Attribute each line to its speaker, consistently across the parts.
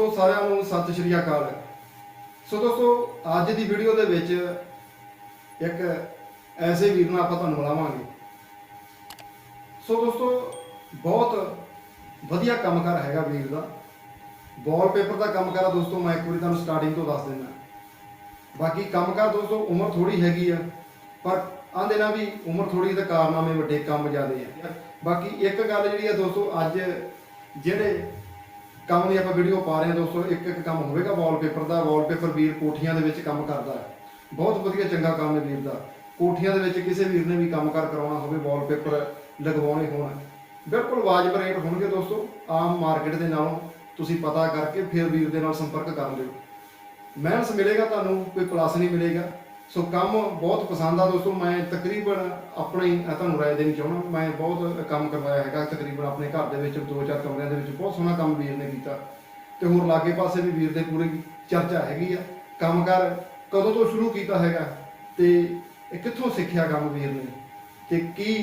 Speaker 1: ਦੋਸਤੋ, ਸਾਰਿਆਂ ਨੂੰ ਸਤਿ ਸ਼੍ਰੀ ਅਕਾਲ। ਸੋ ਦੋਸਤੋ, ਅੱਜ ਦੀ ਵੀਡੀਓ ਦੇ ਵਿੱਚ ਇੱਕ ਐਸੇ ਵੀਰ ਨੂੰ ਆਪਾਂ ਤੁਹਾਨੂੰ ਮਿਲਾਵਾਂਗੇ। ਸੋ ਦੋਸਤੋ, ਬਹੁਤ ਵਧੀਆ ਕੰਮਕਾਰ ਹੈਗਾ ਵੀਰ ਦਾ। ਵਾਲਪੇਪਰ ਦਾ ਕੰਮਕਾਰ ਆ ਦੋਸਤੋ, ਮੈਂ ਇੱਕ ਵਾਰੀ ਤੁਹਾਨੂੰ ਸਟਾਰਟਿੰਗ ਤੋਂ ਦੱਸ ਦਿੰਦਾ। ਬਾਕੀ ਕੰਮਕਾਰ ਦੋਸਤੋ, ਉਮਰ ਥੋੜੀ ਹੈਗੀ ਆ, ਪਰ ਆਂਦੇ ਨਾ ਵੀ ਉਮਰ ਥੋੜੀ ਤਾਂ ਕਾਰਨਾਮੇ ਵੱਡੇ ਕੰਮ ਜ਼ਿਆਦੇ ਆ। ਬਾਕੀ ਇੱਕ ਗੱਲ ਜਿਹੜੀ ਆ ਦੋਸਤੋ, ਅੱਜ ਜਿਹੜੇ ਕੰਮ ਦੀ ਆਪਾਂ ਵੀਡੀਓ ਪਾ ਰਹੇ ਹਾਂ ਦੋਸਤੋ, ਇੱਕ ਇੱਕ ਕੰਮ ਹੋਵੇਗਾ ਵਾਲਪੇਪਰ ਦਾ ਵਾਲਪੇਪਰ ਵੀਰ ਕੋਠੀਆਂ ਦੇ ਵਿੱਚ ਕੰਮ ਕਰਦਾ ਹੈ। ਬਹੁਤ ਵਧੀਆ ਚੰਗਾ ਕੰਮ ਹੈ ਵੀਰ ਦਾ। ਕੋਠੀਆਂ ਦੇ ਵਿੱਚ ਕਿਸੇ ਵੀਰ ਨੇ ਵੀ ਕੰਮਕਾਰ ਕਰਾਉਣਾ ਹੋਵੇ ਵਾਲਪੇਪਰ ਲਗਵਾਉਣੇ ਹੋਣ। ਬਿਲਕੁਲ ਵਾਜਬ ਰੇਟ ਹੋਣਗੇ ਦੋਸਤੋ। ਆਮ ਮਾਰਕੀਟ ਦੇ ਨਾਲੋਂ ਤੁਸੀਂ ਪਤਾ ਕਰਕੇ ਫਿਰ ਵੀਰ ਦੇ ਨਾਲ ਸੰਪਰਕ ਕਰ ਲਿਓ। ਮਹਿਨਤ ਮਿਲੇਗਾ ਤੁਹਾਨੂੰ, ਕੋਈ ਪਲੱਸ ਨਹੀਂ ਮਿਲੇਗਾ। ਸੋ ਕੰਮ ਬਹੁਤ ਪਸੰਦ ਆ ਦੋਸਤੋ, ਮੈਂ ਤਕਰੀਬਨ ਆਪਣੀ ਤੁਹਾਨੂੰ ਰਾਏ ਦੇਣੀ ਚਾਹੁੰਦਾ, ਮੈਂ ਬਹੁਤ ਕੰਮ ਕਰਵਾਇਆ ਹੈਗਾ ਤਕਰੀਬਨ ਆਪਣੇ ਘਰ ਦੇ ਵਿੱਚ, ਦੋ ਚਾਰ ਕਮਰਿਆਂ ਦੇ ਵਿੱਚ, ਬਹੁਤ ਸੋਹਣਾ ਕੰਮ ਵੀਰ ਨੇ ਕੀਤਾ। ਤੇ ਹੋਰ ਲਾਗੇ ਪਾਸੇ ਵੀ ਵੀਰ ਦੇ ਪੂਰੀ ਚਰਚਾ ਹੈਗੀ ਆ। ਕੰਮ ਕੰਮਕਾਰ ਕਦੋਂ ਤੋਂ ਸ਼ੁਰੂ ਕੀਤਾ ਹੈਗਾ ਤੇ ਇਹ ਕਿੱਥੋਂ ਸਿੱਖਿਆ ਕੰਮ ਵੀਰ ਨੇ? ਤੇ ਕੀ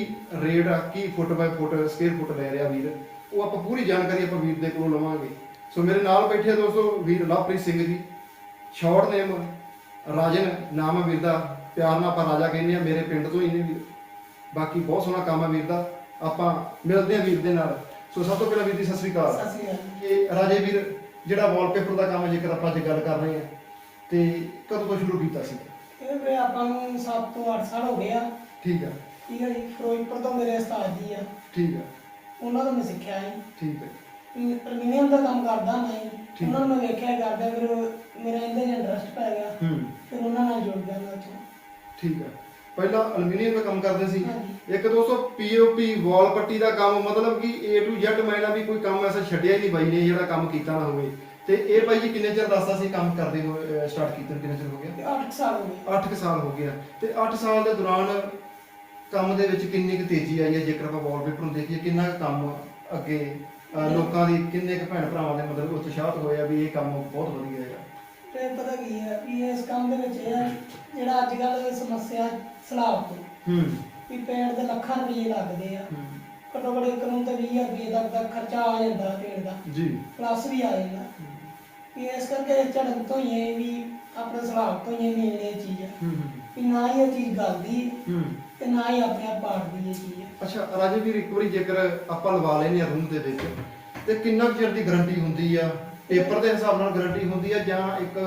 Speaker 1: ਰੇਟ ਆ, ਕੀ ਫੁੱਟ ਬਾਈ ਫੁੱਟ, ਸਕੁਅਰ ਫੁੱਟ ਲੈ ਰਿਹਾ ਵੀਰ? ਉਹ ਆਪਾਂ ਪੂਰੀ ਜਾਣਕਾਰੀ ਆਪਾਂ ਵੀਰ ਦੇ ਕੋਲੋਂ ਲਵਾਂਗੇ। ਸੋ ਮੇਰੇ ਨਾਲ ਬੈਠੇ ਆ ਦੋਸਤੋ ਵੀਰ ਲਵਪ੍ਰੀਤ ਸਿੰਘ ਜੀ ਸ਼ਾਰਟ ਨੇਮ ਰਾਜਨ ਨਾਮ ਹੈ ਵੀਰ ਦਾ ਪਿਆਰ ਨਾਲ ਆਪਾਂ ਰਾਜਾ ਕਹਿੰਦੇ ਆ ਮੇਰੇ ਪਿੰਡ ਤੋਂ ਹੀ ਨੇ ਵੀਰ। ਬਾਕੀ ਬਹੁਤ ਸੋਹਣਾ ਕੰਮ ਹੈ ਵੀਰ ਦਾ ਆਪਾਂ ਮਿਲਦੇ ਆ ਵੀਰ ਦੇ ਨਾਲ। ਸੋ ਸਭ ਤੋਂ ਪਹਿਲਾਂ ਵੀਰ ਜੀ ਸਤਿ ਸ੍ਰੀ ਅਕਾਲ।
Speaker 2: ਸਤਿ ਸ਼੍ਰੀ ਅਕਾਲ।
Speaker 1: ਇਹ ਰਾਜੇ ਵੀਰ ਜਿਹੜਾ ਵਾਲਪੇਪਰ ਦਾ ਕੰਮ ਜੇਕਰ ਆਪਾਂ ਅੱਜ ਗੱਲ ਕਰ ਰਹੇ ਹਾਂ ਤੇ ਕਦੋਂ ਤੋਂ ਸ਼ੁਰੂ ਕੀਤਾ ਸੀ?
Speaker 2: ਇਹ ਵੀ ਆਪਾਂ ਨੂੰ 7 ਤੋਂ 8 ਸਾਲ ਹੋ ਗਏ ਆ।
Speaker 1: ਠੀਕ ਆ
Speaker 2: ਠੀਕ ਹੈ ਜੀ ਫਿਰੋਜ਼ਪੁਰ ਤੋਂ ਮੇਰੇ ਉਸਤਾਦ ਜੀ ਆ।
Speaker 1: ਠੀਕ ਆ
Speaker 2: ਉਹਨਾਂ ਤੋਂ ਮੈਂ ਸਿੱਖਿਆ ਹੈ
Speaker 1: ਠੀਕ ਹੈ।
Speaker 2: ਅਲਮੀਨੀਅਮ ਦਾ ਕੰਮ ਕਰਦਾ ਮੈਂ। ਉਹਨਾਂ ਨੂੰ ਮੈਂ ਵੇਖਿਆ ਕਰਦਾ ਫਿਰ ਮੇਰਾ ਇਹਦੇ 'ਚ ਇੰਟਰਸਟ ਪੈ ਗਿਆ।
Speaker 1: ਹੂੰ।
Speaker 2: ਫਿਰ ਉਹਨਾਂ ਨਾਲ ਜੁੜ ਗਿਆ ਮੈਂ ਉੱਥੋਂ।
Speaker 1: ਠੀਕ ਆ। ਪਹਿਲਾਂ ਐਲੂਮੀਨੀਅਮ ਦਾ ਕੰਮ ਕਰਦੇ ਸੀ।
Speaker 2: ਹਾਂਜੀ।
Speaker 1: ਇੱਕ ਦੋਸਤੋ ਪੀਓਪੀ ਵਾਲ ਪੱਟੀ ਦਾ ਕੰਮ ਮਤਲਬ ਕਿ A to Z ਮੈਂ ਨਾ ਵੀ ਕੋਈ ਕੰਮ ਐਸਾ ਛੱਡਿਆ ਹੀ ਨਹੀਂ ਬਾਈ ਨੇ ਜਿਹੜਾ ਕੰਮ ਕੀਤਾ ਨਾ ਹੋਵੇ। ਤੇ ਇਹ ਬਾਈ ਜੀ ਕਿੰਨੇ ਚਿਰ ਦੱਸਦਾ ਸੀ ਕੰਮ ਕਰਦੇ ਹੋਏ ਸਟਾਰਟ ਕੀਤਾ ਨੂੰ ਕਿੰਨੇ ਚਿਰ ਹੋ ਗਿਆ?
Speaker 2: ਤੇ 8 ਸਾਲ ਹੋ ਗਏ।
Speaker 1: 8 ਸਾਲ ਹੋ ਗਿਆ। ਤੇ 8 ਸਾਲ ਦੇ ਦੌਰਾਨ ਕੰਮ ਦੇ ਵਿੱਚ ਕਿੰਨੀ ਕੁ ਤੇਜ਼ੀ ਆਈ ਹੈ? ਜੇਕਰ ਆਪਾਂ ਵਾਲਪੇਪਰ ਨੂੰ ਦੇਖੀਏ ਕਿੰਨਾ ਕੁ ਕੰਮ ਅੱਗੇ ਅਹ, ਲੋਕਾਂ ਦੀ ਕਿੰਨੇ ਕੁ ਭੈਣ ਭਰਾਵਾਂ ਦੇ ਮਤਲਬ ਉਤਸ਼ਾਹਤ ਹੋਇਆ ਵੀ ਇਹ ਕੰਮ ਬਹੁਤ ਵਧੀਆ ਹੈਗਾ।
Speaker 2: ਤੇ ਪਤਾ ਕੀ ਹੈ ਵੀ ਇਸ ਕੰਮ ਦੇ ਵਿੱਚ ਇਹ ਜਿਹੜਾ ਅੱਜ ਕੱਲ੍ਹ ਸਮੱਸਿਆ ਸਲਾਬ ਤੋਂ।
Speaker 1: ਹੂੰ।
Speaker 2: ਵੀ ਪੇੜ ਦੇ ਲੱਖਾਂ ਰੁਪਏ ਲੱਗਦੇ ਆ।
Speaker 1: ਹੂੰ।
Speaker 2: ਘੱਟੋ ਘੱਟ ਇੱਕ ਨੂੰ ਤਾਂ 20000 ਰੁਪਏ ਤੱਕ ਦਾ ਖਰਚਾ ਆ ਜਾਂਦਾ ਪੇੜ ਦਾ।
Speaker 1: ਜੀ।
Speaker 2: ਪਲੱਸ ਵੀ ਆ ਜਾਂਦਾ। ਵੀ ਇਸ ਕਰਕੇ ਝੜਕ ਤੋਂ ਹੀ ਇਹ ਵੀ ਆਪਣੇ ਸਲਾਬ ਤੋਂ ਹੀ ਮੇਨ ਇਹ ਚੀਜ਼ ਹੈ
Speaker 1: ਹੂੰ। ਹੂੰ,
Speaker 2: ਵੀ ਨਾ ਹੀ ਇਹ ਚੀਜ਼ ਗਲਦੀ
Speaker 1: ਹੂੰ।
Speaker 2: ਤੇ ਨਾ ਹੀ ਆਪਣੇ ਆਪ ਇਹ ਚੀਜ਼ ਹੈ
Speaker 1: ਅੱਛਾ ਰਾਜੇ ਵੀਰ ਇੱਕ ਵਾਰੀ ਜੇਕਰ ਆਪਾਂ ਲਵਾ ਲੈਨੇ ਆ ਰੂਮ ਦੇ ਵਿੱਚ ਤੇ ਕਿੰਨਾ ਕੁ ਚਿਰ ਦੀ ਗਾਰੰਟੀ ਹੁੰਦੀ ਆ? ਪੇਪਰ ਦੇ ਹਿਸਾਬ ਨਾਲ ਗਾਰੰਟੀ ਹੁੰਦੀ ਆ ਜਾਂ ਇੱਕ